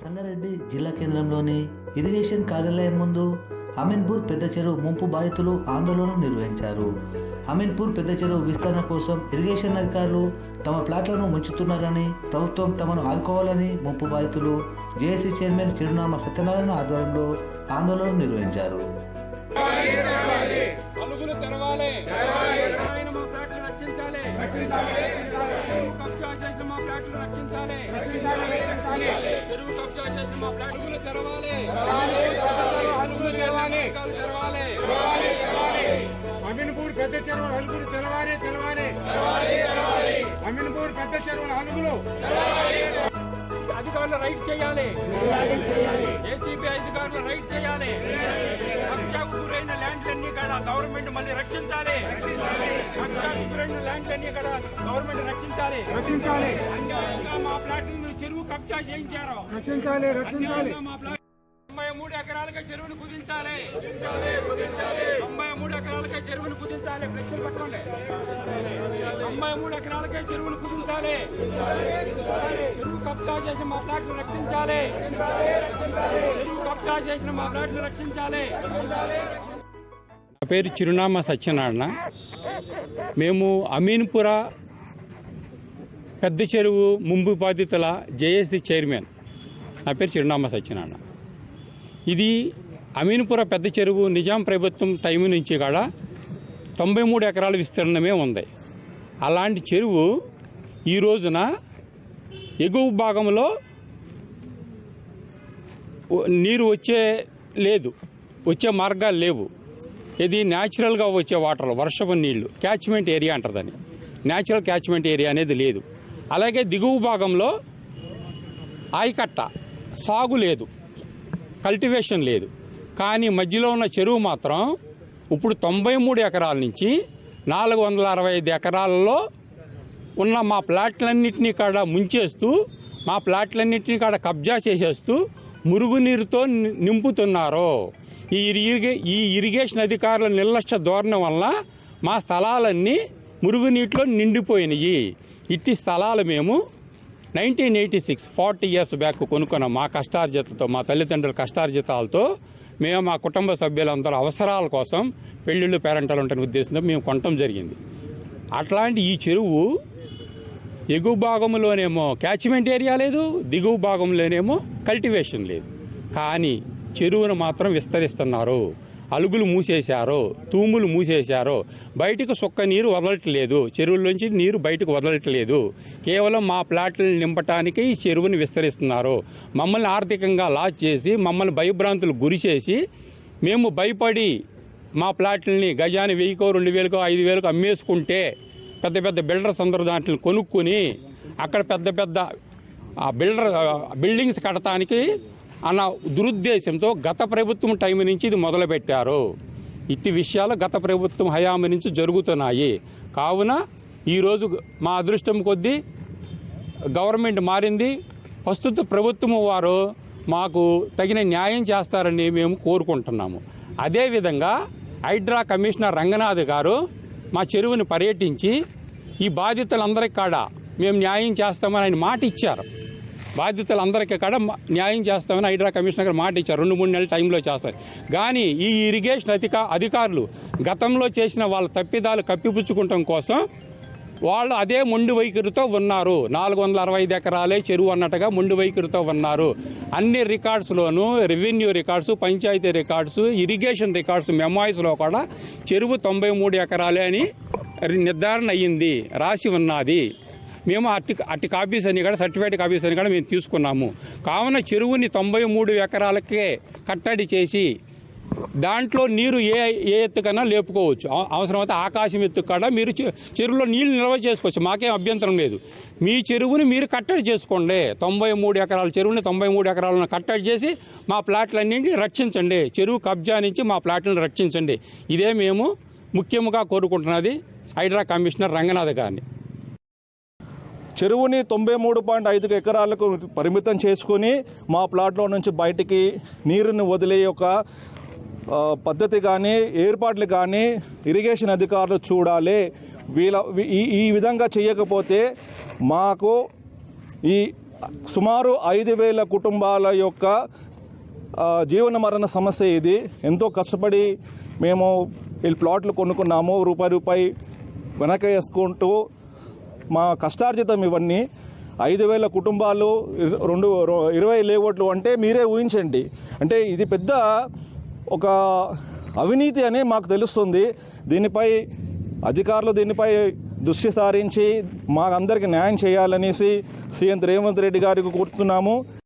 సంగారెడ్డి జిల్లా కేంద్రంలోని ఇరిగేషన్ కార్యాలయం ముందు అమీన్పూర్ పెద్ద చెరువు ముంపు బాధితులు ఆందోళన నిర్వహించారు. అమీన్పూర్ పెద్ద చెరువు విస్తరణ కోసం ఇరిగేషన్ అధికారులు తమ ప్లాట్లను ముంచుతున్నారని ప్రభుత్వం తమను ఆదుకోవాలని ముంపు బాధితులు జేఏసీ చైర్మన్ చిరునామా సత్యనారాయణ ఆధ్వర్యంలో ఆందోళన నిర్వహించారు. అలుగులు తెరవాలి. ఫ్లాట్లు రక్షించాలి చెరువు కబ్జా చేసిన మా ఫ్లాట్లు అలుగులు తెరవాలి అలుగులు తెరవాలి తెరవాలి అమీన్పూర్ పెద్ద చెరువు హలుగులు తెరవాలి తెరవాలి అమీన్పూర్ పెద్ద చెరువు హలుగులు అధికారులు రైట్ చేయాలి. ఏసీబీ అధికారులు రైట్ చేయాలి. కబ్జాకు గురైన ల్యాండ్లన్నీ కూడా గవర్నమెంట్ మళ్ళీ రక్షించాలి కబ్జాకు గురైన ల్యాండ్లన్నీ కూడా గవర్నమెంట్ రక్షించాలి. రక్షించాలి. మా ప్లాట్లను చెరువు కబ్జా చేయించారు. రక్షించాలి రక్షించాలి. ప్లాట్ తొంభై మూడు ఎకరాలకే చెరువును కుదించాలి. తొంభై మూడు ఎకరాలకే చెరువును కుదించాలి. ఫ్లెక్సీలు పట్టుకోండి. తొంభై మూడు ఎకరాలకే చెరువును కుదించాలి. చెరువు కబ్జా చేసి మా ప్లాట్లు రక్షించాలి. చెరువు కబ్జా చేసిన మా ప్లాట్లు రక్షించాలి. నా పేరు చిరునామా సత్యనారాయణ. మేము అమీన్పుర పెద్ద చెరువు ముంపు బాధితుల జేఏసీ చైర్మన్. నా పేరు చిరునామా సత్యనారాయణ. ఇది అమీన్పుర పెద్ద చెరువు నిజాం ప్రభుత్వం టైం నుంచి కూడా తొంభై మూడు ఎకరాల విస్తీర్ణమే ఉంది. అలాంటి చెరువు ఈ రోజున ఎగువ భాగంలో నీరు వచ్చే లేదు వచ్చే మార్గాలు లేవు. ఇది న్యాచురల్గా వచ్చే వాటర్ వర్షపు నీళ్ళు క్యాచ్మెంట్ ఏరియా అంటారు దాన్ని. న్యాచురల్ క్యాచ్మెంట్ ఏరియా అనేది లేదు. అలాగే దిగువ భాగంలో ఆయకట్ట సాగు లేదు. కల్టివేషన్ లేదు. కానీ మధ్యలో ఉన్న చెరువు మాత్రం ఇప్పుడు తొంభై మూడు ఎకరాల నుంచి నాలుగు వందల అరవై ఐదు ఎకరాలలో ఉన్న మా ప్లాట్లన్నింటినీ కాడ ముంచేస్తూ మా ప్లాట్లన్నింటినీ కాడ కబ్జా చేసేస్తూ మురుగునీరుతో నింపుతున్నారు. ఈ ఇరిగే ఈ ఇరిగేషన్ అధికారుల నిర్లక్ష్య ధోరణి వల్ల మా స్థలాలన్నీ మురుగునీటిలో నిండిపోయినాయి. ఇట్టి స్థలాలు మేము nineteen eighty six forty years back కొనుక్కున్న మా కష్టార్జితతో మా తల్లిదండ్రుల కష్టార్జితాలతో మేము మా కుటుంబ సభ్యులందరూ అవసరాల కోసం పెళ్ళిళ్ళు పేరెంటాలు ఉంటున్న ఉద్దేశంతో మేము కొనటం జరిగింది. అట్లాంటి ఈ చెరువు ఎగువ భాగంలోనేమో క్యాచ్మెంట్ ఏరియా లేదు దిగువ భాగంలోనేమో కల్టివేషన్ లేదు. కానీ చెరువును మాత్రం విస్తరిస్తున్నారు. అలుగులు మూసేశారు తూములు మూసేశారు. బయటకు సుక్క నీరు వదలట్లేదు. చెరువుల్లోంచి నీరు బయటకు వదలట్లేదు. కేవలం మా ప్లాట్లను నింపటానికి ఈ చెరువుని విస్తరిస్తున్నారు. మమ్మల్ని ఆర్థికంగా లాస్ చేసి మమ్మల్ని భయభ్రాంతులు గురి చేసి మేము భయపడి మా ప్లాట్లని గజాన్ని వెయ్యికో రెండు వేలకో ఐదు వేలకు అమ్మేసుకుంటే పెద్ద పెద్ద బిల్డర్స్ అందరూ దాంట్లో కొనుక్కొని అక్కడ పెద్ద పెద్ద ఆ బిల్డర్ బిల్డింగ్స్ కట్టడానికి అన్న దురుద్దేశంతో గత ప్రభుత్వం టైం నుంచి ఇది మొదలుపెట్టారు. ఇట్టి విషయాలు గత ప్రభుత్వం హయాము నుంచి జరుగుతున్నాయి. కావున ఈరోజు మా అదృష్టం కొద్దీ గవర్నమెంట్ మారింది. ప్రస్తుత ప్రభుత్వం వారు మాకు తగిన న్యాయం చేస్తారని మేము కోరుకుంటున్నాము. అదేవిధంగా హైడ్రా కమిషనర్ రంగనాథ్ గారు మా చెరువుని పర్యటించి ఈ బాధితులందరికీ కాడ మేము న్యాయం చేస్తామని ఆయన మాట ఇచ్చారు. బాధితులందరికీ కూడా న్యాయం చేస్తామని హైడ్రా కమిషనర్ గారు మాట ఇచ్చారు. రెండు మూడు నెలల టైంలో చేస్తారు. కానీ ఈ ఇరిగేషన్ అధిక అధికారులు గతంలో చేసిన వాళ్ళ తప్పిదాలు కప్పిపుచ్చుకుంటాం కోసం వాళ్ళు అదే మొండి వైఖరితో ఉన్నారు. నాలుగు వందల అరవై ఐదు ఎకరాలే చెరువు అన్నట్టుగా మొండి వైఖరితో ఉన్నారు. అన్ని రికార్డ్స్లోనూ revenue records panchayat records irrigation records మెమాయిస్లో కూడా చెరువు తొంభై మూడు ఎకరాలే అని నిర్ధారణ అయ్యింది. రాసి ఉన్నది. మేము అట్టి అట్టి కాపీస్ అని కూడా సర్టిఫైడ్ కాపీస్ అని కూడా మేము తీసుకున్నాము. కావున చెరువుని తొంభై మూడు ఎకరాలకే కట్టడి చేసి దాంట్లో నీరు ఏ ఏ ఎత్తుకైనా లేపుకోవచ్చు. అవసరమైతే ఆకాశం ఎత్తు కూడా మీరు చె- చెరువులో నీళ్ళు నిల్వ చేసుకోవచ్చు. మాకేం అభ్యంతరం లేదు. మీ చెరువుని మీరు కట్టడి చేసుకోండి. తొంభై మూడు ఎకరాల చెరువుని తొంభై మూడు ఎకరాలను కట్టడి చేసి మా ప్లాట్లన్నింటినీ రక్షించండి. చెరువు కబ్జా నుంచి మా ప్లాట్లను రక్షించండి. ఇదే మేము ముఖ్యంగా కోరుకుంటున్నది హైడ్రా కమిషనర్ రంగనాథ్ గారిని. చెరువుని తొంభై మూడు పాయింట్ ఐదు ఎకరాలకు పరిమితం చేసుకుని మా ప్లాట్లో నుంచి బయటికి నీరుని వదిలే ఒక పద్ధతి కానీ ఏర్పాట్లు కానీ ఇరిగేషన్ అధికారులు చూడాలి. వీళ్ళ ఈ ఈ విధంగా చేయకపోతే మాకు ఈ సుమారు ఐదు వేల కుటుంబాల యొక్క జీవన మరణ సమస్య ఇది. ఎంతో కష్టపడి మేము ఈ ప్లాట్లు కొనుక్కున్నాము. రూపాయి రూపాయి వెనక వేసుకుంటూ మా కష్టార్జితం ఇవన్నీ. ఐదు వేల కుటుంబాలు రెండు ఇరవై లేవోట్లు అంటే మీరే ఊహించండి. అంటే ఇది పెద్ద ఒక అవినీతి అని మాకు తెలుస్తుంది. దీనిపై అధికారులు దీనిపై దృష్టి సారించి మాకందరికీ న్యాయం చేయాలనేసి సీఎం రేవంత్ రెడ్డి గారికి కోరుతున్నాము.